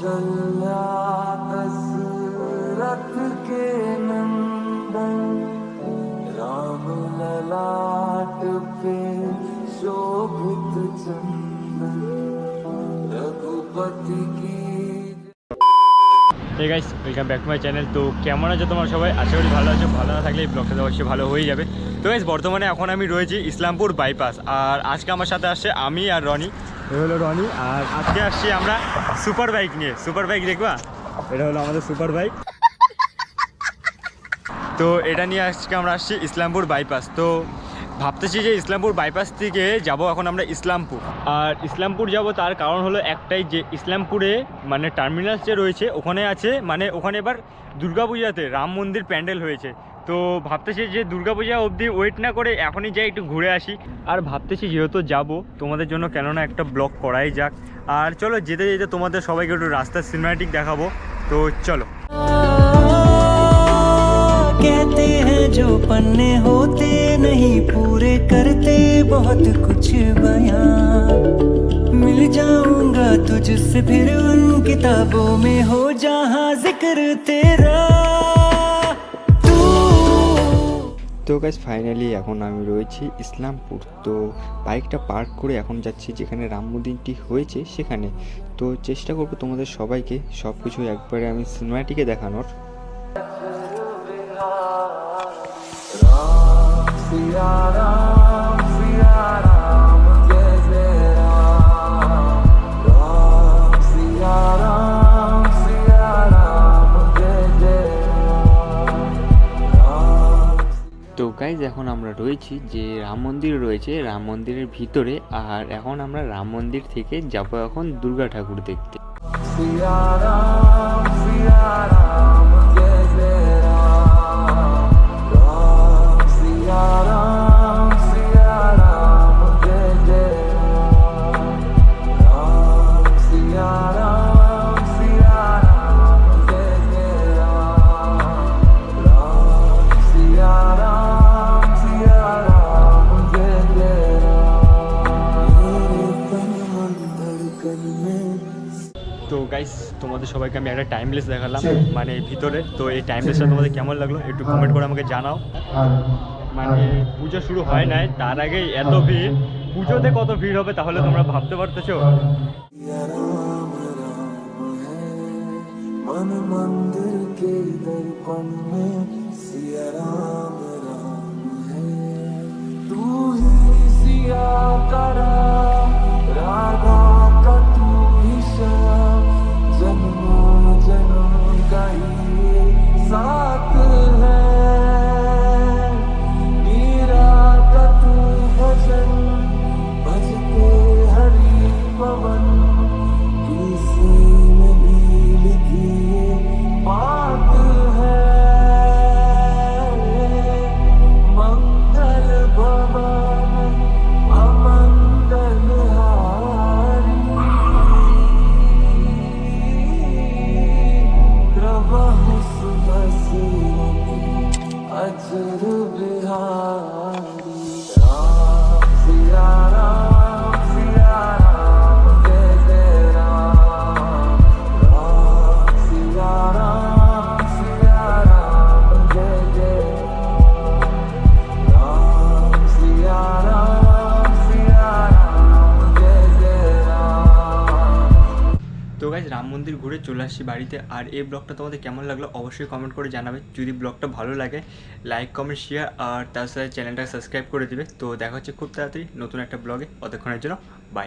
कौशल्या दशरथ के नंदन। राम ललाट पे शोभित चंदन। रघुपति की hey guys welcome back to my channel তো কেমন আছো তোমার সবাই? আশা করি ভালো আছো। ভালো না থাকলে এই ব্লগটা অবশ্যই ভালো হয়ে যাবে। তো গাইস বর্তমানে এখন আমি রয়েছি ইসলামপুর বাইপাস আর আজকে আমার সাথে আসছে আমি আর রনি। এ হলো রনি। আর আজকে আসছি আমরা সুপার বাইক নিয়ে। সুপার বাইক দেখবা? এটা হলো আমাদের সুপার বাইক তো এটা নিয়ে আজকে আমরা আসছি ইসলামপুর বাইপাস তো ভাবতেছি যে ইসলামপুর বাইপাস থেকে যাব এখন আমরা ইসলামপুর আর ইসলামপুর যাব তার কারণ হলো একটাই যে ইসলামপুরে মানে টার্মিনাল যে রয়েছে ওখানে আছে মানে ওখানে এবার দুর্গাপূজাতে রাম মন্দির প্যান্ডেল হয়েছে তো ভাবতেছি যে দুর্গাপূজা অবধি ওয়েট না করে এখনই যাই একটু ঘুরে আসি আর ভাবতেছি যেহেতু যাব তোমাদের জন্য কেননা একটা ব্লগ করাই যাক আর চলো যেতে যেতে তোমাদের সবাইকে একটু রাস্তার সিনেমাটিক দেখাবো তো চলো कहते हैं जो पन्ने होते नहीं पूरे करते बहुत कुछ बयां मिल जाऊंगा तुझसे फिर उन किताबों में हो जहां जिक्र तेरा तू তো গাইজ ফাইনালি এখন আমি রয়েছি ইসলামপুর তো বাইকটা পার্ক করে এখন যাচ্ছি যেখানে রাম মন্দিরটি হয়েছে সেখানে তো চেষ্টা করবো তোমাদের সবাইকে সব কিছু একবারে আমি সিনেমাটিকে দেখানোর তো গাইজ এখন আমরা রয়েছি যে রাম মন্দির রয়েছে রাম মন্দিরের ভিতরে আর এখন আমরা রাম মন্দির থেকে যাব এখন দুর্গা ঠাকুর দেখতে। তো গাইস তোমাদের সবাইকে আমি একটা টাইমলেস দেখালাম মানে ভিতরে তো এই টাইমলেসটা তোমাদের কেমন লাগলো একটু কমেন্ট করে আমাকে জানাও মানে পুজো শুরু হয় নাই তার আগেই এত ভিড় পুজোতে কত ভিড় হবে তাহলে তোমরা ভাবতে পারতেছো सिया राम राम है मन मंदिर के दर्पण में सिया राम राम গাইজ রাম মন্দির ঘুরে চলে আসছি বাড়িতে। আর এই ব্লগটা তোমাদের কেমন লাগল অবশ্যই কমেন্ট করে জানাবে। যদি ব্লগটা ভালো লাগে লাইক কমেন্ট শেয়ার আর তার সাথে চ্যানেলটা সাবস্ক্রাইব করে দিবে। তো দেখা হচ্ছে খুব তাড়াতাড়ি নতুন একটা ব্লগে। অতক্ষণের জন্য বাই